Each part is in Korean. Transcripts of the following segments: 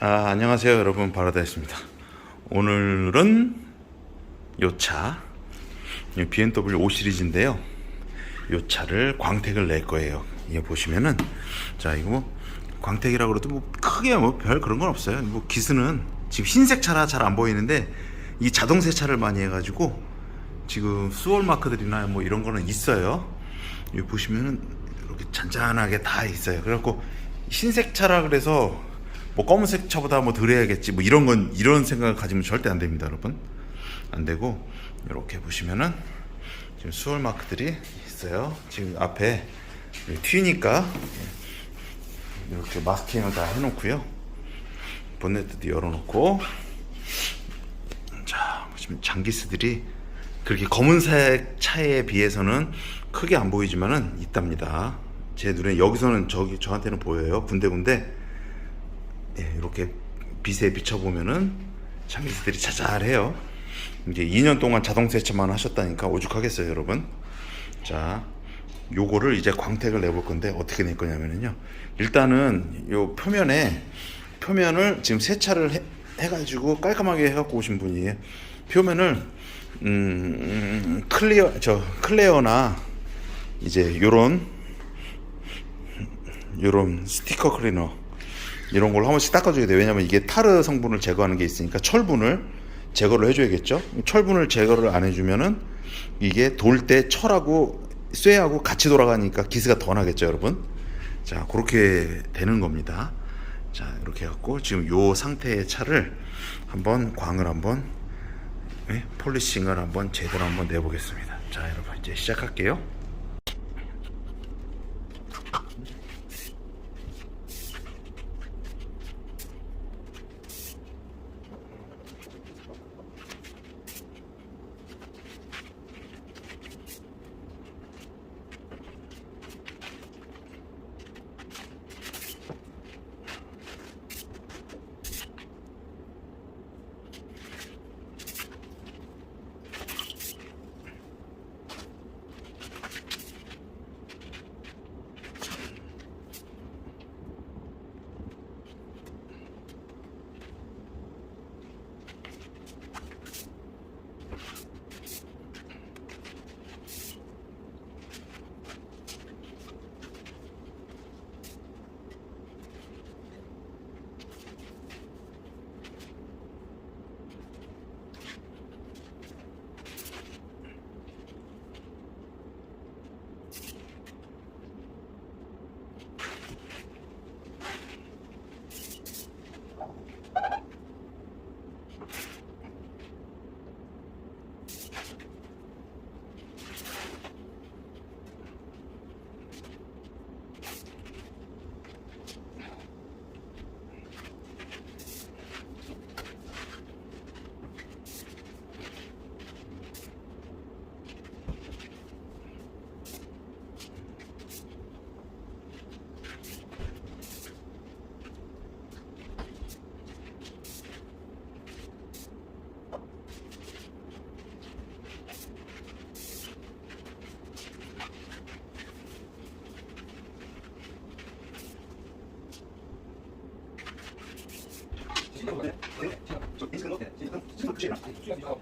아, 안녕하세요 여러분. 바라다였습니다. 오늘은 요차 BMW 5 시리즈인데요. 요 차를 광택을 낼 거예요. 이게 보시면은 자 이거 뭐 광택이라고 그래도 뭐 크게 뭐 별 그런 건 없어요. 뭐 기스는 지금 흰색 차라 잘 안 보이는데 이 자동 세차를 많이 해가지고 지금 수월 마크들이나 뭐 이런 거는 있어요. 여기 보시면은 이렇게 잔잔하게 다 있어요. 그래갖고 흰색 차라 그래서 뭐 검은색 차보다 뭐 덜 해야겠지 뭐 이런 건 이런 생각을 가지면 절대 안 됩니다 여러분. 안 되고 이렇게 보시면은 지금 수월 마크들이 있어요. 지금 앞에 튀니까 이렇게 마스킹을 다 해놓고요. 본네트도 열어놓고. 자 보시면 장기스들이 그렇게 검은색 차에 비해서는 크게 안 보이지만은 있답니다. 제 눈에 여기서는 저기 저한테는 보여요. 군데군데 예, 이렇게 빛에 비춰보면은 장기스들이 자잘해요. 이제 2년 동안 자동 세차만 하셨다니까 오죽하겠어요, 여러분. 자, 요거를 이제 광택을 내볼 건데 어떻게 낼 거냐면요. 일단은 요 표면에 표면을 지금 세차를 해, 해가지고 깔끔하게 해갖고 오신 분이에요. 표면을 음, 클리어 저 클레어나 이제 요런 요런 스티커 클리너 이런 걸로 한 번씩 닦아줘야 돼요. 왜냐면 이게 타르 성분을 제거하는 게 있으니까 철분을 제거를 해줘야겠죠. 철분을 제거를 안 해주면은 이게 돌 때 철하고 쇠하고 같이 돌아가니까 기스가 더 나겠죠, 여러분. 자, 그렇게 되는 겁니다. 자, 이렇게 해갖고 지금 요 상태의 차를 한번 광을 한번 예? 폴리싱을 한번 제대로 한번 내보겠습니다. 자, 여러분 이제 시작할게요.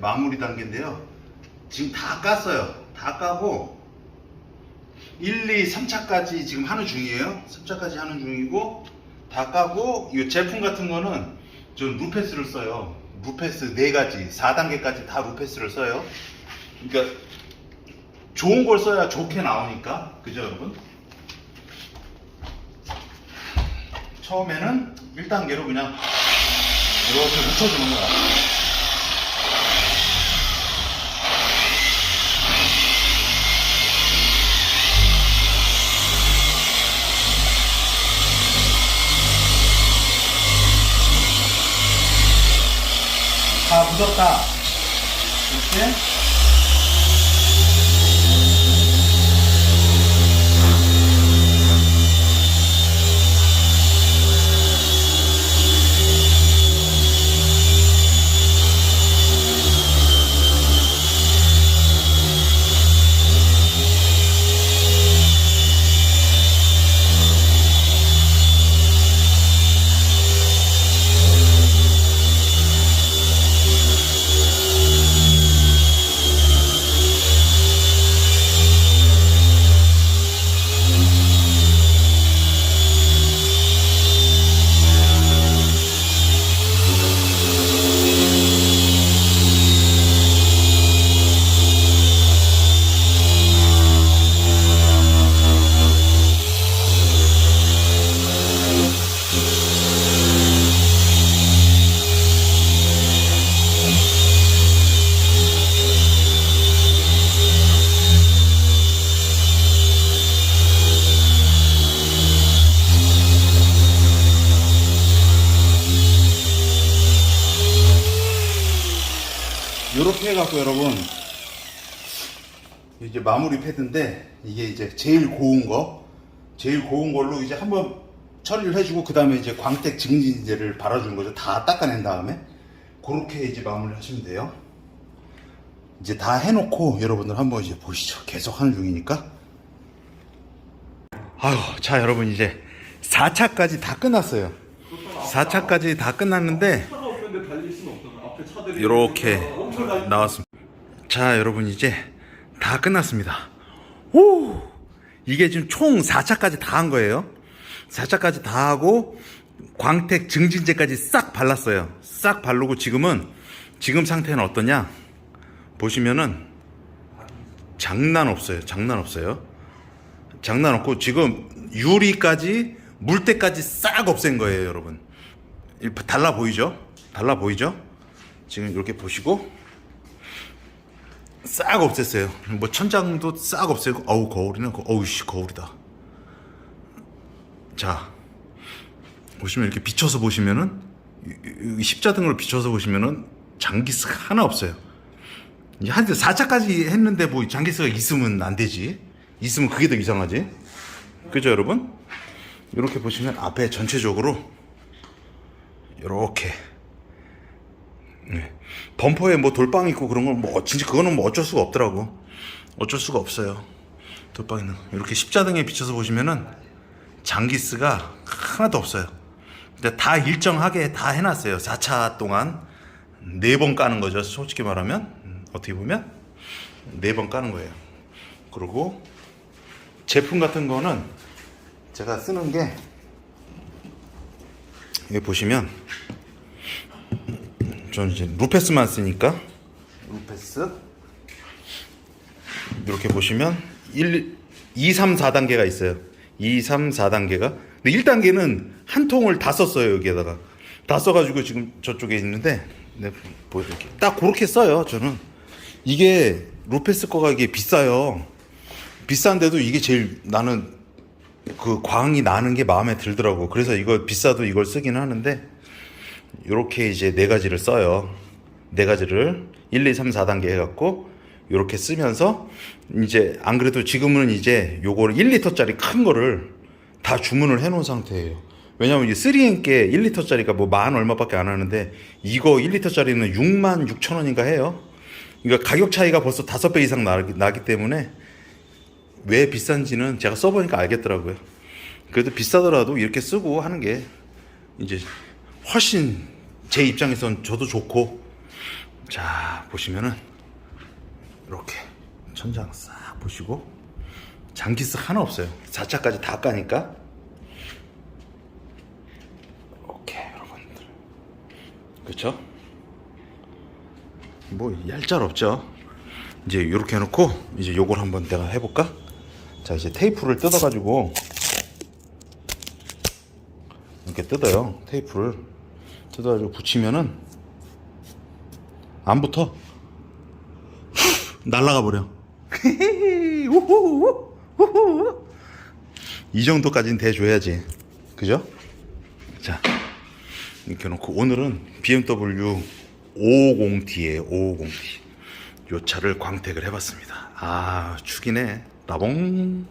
마무리 단계인데요. 지금 다 깠어요. 다 까고 1, 2, 3차까지 지금 하는 중이에요. 3차까지 하는 중이고 다 까고 이 제품 같은 거는 전 루페스를 써요. 루페스 4가지 4단계까지 다 루페스를 써요. 그러니까 좋은 걸 써야 좋게 나오니까. 그죠 여러분? 처음에는 1단계로 그냥 이렇게 묻혀주는 거야 다 묻었다. 이렇게. 해갖고 여러분 이제 마무리 패드인데 이게 이제 제일 고운 거 제일 고운 걸로 이제 한번 처리를 해주고 그 다음에 이제 광택 증진제를 발라주는 거죠. 다 닦아낸 다음에 그렇게 이제 마무리를 하시면 돼요. 이제 다 해놓고 여러분들 한번 이제 보시죠. 계속 하는 중이니까. 아유 자 여러분 이제 4차까지 다 끝났어요. 4차까지 다 끝났는데 이렇게 나왔습니다. 자, 여러분 이제 다 끝났습니다. 오! 이게 지금 총 4차까지 다 한 거예요. 4차까지 다 하고 광택 증진제까지 싹 발랐어요. 싹 바르고 지금은 지금 상태는 어떠냐? 보시면은 장난 없어요. 장난 없어요. 장난 없고 지금 유리까지 물때까지 싹 없앤 거예요, 여러분. 이 달라 보이죠? 달라 보이죠? 지금 이렇게 보시고 싹 없앴어요. 뭐 천장도 싹 없애고 어우 거울이네. 거- 어우 씨 거울이다. 자 보시면 이렇게 비춰서 보시면은 십자등으로 비춰서 보시면은 장기스가 하나 없어요. 이제 한 4차까지 했는데 뭐 장기스가 있으면 안 되지. 있으면 그게 더 이상하지. 그죠 여러분? 이렇게 보시면 앞에 전체적으로 이렇게 네. 범퍼에 뭐 돌빵 있고 그런 건 뭐 진짜 그거는 뭐 어쩔 수가 없더라고. 어쩔 수가 없어요. 돌빵 있는 거. 이렇게 십자등에 비춰서 보시면은 장기스가 하나도 없어요. 근데 다 일정하게 다 해놨어요. 4차 동안 네 번 까는 거죠. 솔직히 말하면 음, 어떻게 보면 네 번 까는 거예요. 그리고 제품 같은 거는 제가 쓰는 게 여기 보시면 저는 이제 루페스만 쓰니까 루페스 이렇게 보시면 1, 2, 3, 4단계가 있어요. 2, 3, 4단계가. 근데 1단계는 한 통을 다 썼어요, 여기에다가. 다 써가지고 지금 저쪽에 있는데, 네, 보여드릴게요. 딱 그렇게 써요, 저는. 이게, 루페스 거가 이게 비싸요. 비싼데도 이게 제일 나는 그 광이 나는 게 마음에 들더라고. 그래서 이거 비싸도 이걸 쓰긴 하는데, 요렇게 이제 네 가지를 써요. 네 가지를 1, 2, 3, 4단계 해갖고 요렇게 쓰면서 이제 안 그래도 지금은 이제 요거를 1리터짜리 큰 거를 다 주문을 해놓은 상태예요. 왜냐면 이게 3N께 1리터짜리가 뭐 만 얼마밖에 안 하는데 이거 1리터짜리는 6만 6천 원인가 해요. 그러니까 가격 차이가 벌써 다섯 배 이상 나기, 나기 때문에 왜 비싼지는 제가 써보니까 알겠더라고요. 그래도 비싸더라도 이렇게 쓰고 하는 게 이제 훨씬 제 입장에선 저도 좋고 자 보시면은 이렇게 천장 싹 보시고 장기스 하나 없어요. 4차까지 다 까니까. 이렇게 여러분들. 그렇죠? 뭐 얄짤 없죠? 이제 이렇게 해놓고 이제 요걸 한번 내가 해볼까? 자 이제 테이프를 뜯어가지고 이렇게 뜯어요 테이프를 뜯어가지고 붙이면은 안 붙어. 날라가 버려. 이 정도까지는 대줘야지. 그죠? 자 이렇게 놓고 오늘은 BMW 550D에 550D 요 차를 광택을 해봤습니다. 아 축이네. 라봉